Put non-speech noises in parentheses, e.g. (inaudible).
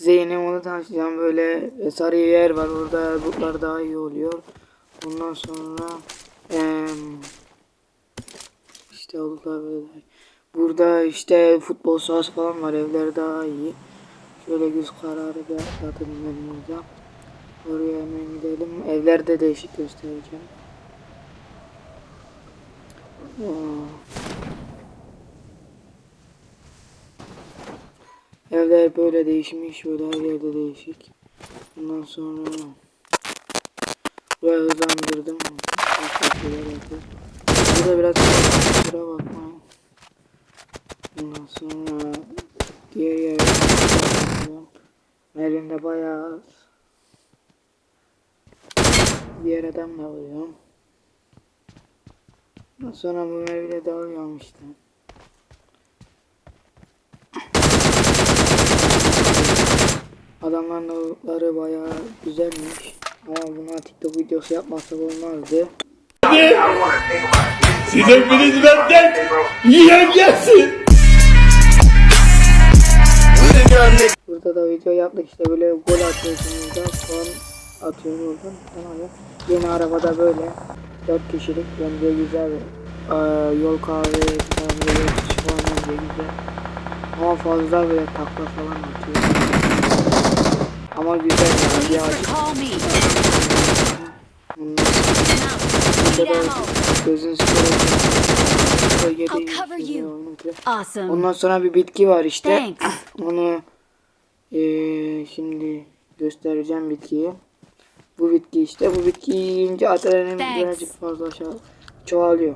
Size yeni onu tanıtacağım. Böyle sarı yer var. Orada butlar daha iyi oluyor. Ondan sonra em, işte oldular böyle. Burada işte futbol sahası falan var. Evler daha iyi. Şöyle göz kararı bir atladım ben burada. Oraya hemen gidelim. Evlerde değişik göstereceğim. Aa. Evler böyle değişmiş. Böyle her yerde değişik. Ondan sonra burayı hızlandırdım. Burada biraz kusura bakmayın. Ondan sonra diğer yere Elimde bayağı. Diğer adamla vuruyorum. Sonra bu mevle dalıyorum işte. Adamların avukları bayağı güzelmiş. Ama buna TikTok videosu yapmazsak olmazdı. Siz hepiniz benden yiyen gelsin. Burada da video yaptık işte böyle gol atıyorsunuz da puan atıyor oradan. Tamam ya. Yeni arabada böyle 4 kişilik bence güzel. Ee, yol kahve falan böyle bence güzel. Ama fazla böyle takla falan atıyor. Ama güzel yani bir açık. Gözün. Awesome. Ondan sonra bir bitki var işte. Thanks. (clears throat) Onu eee, şimdi göstereceğim bitkiyi. Bu bitki işte. Bu bitkiyi yiyince adrenalin birazcık fazla aşağı çoğalıyor.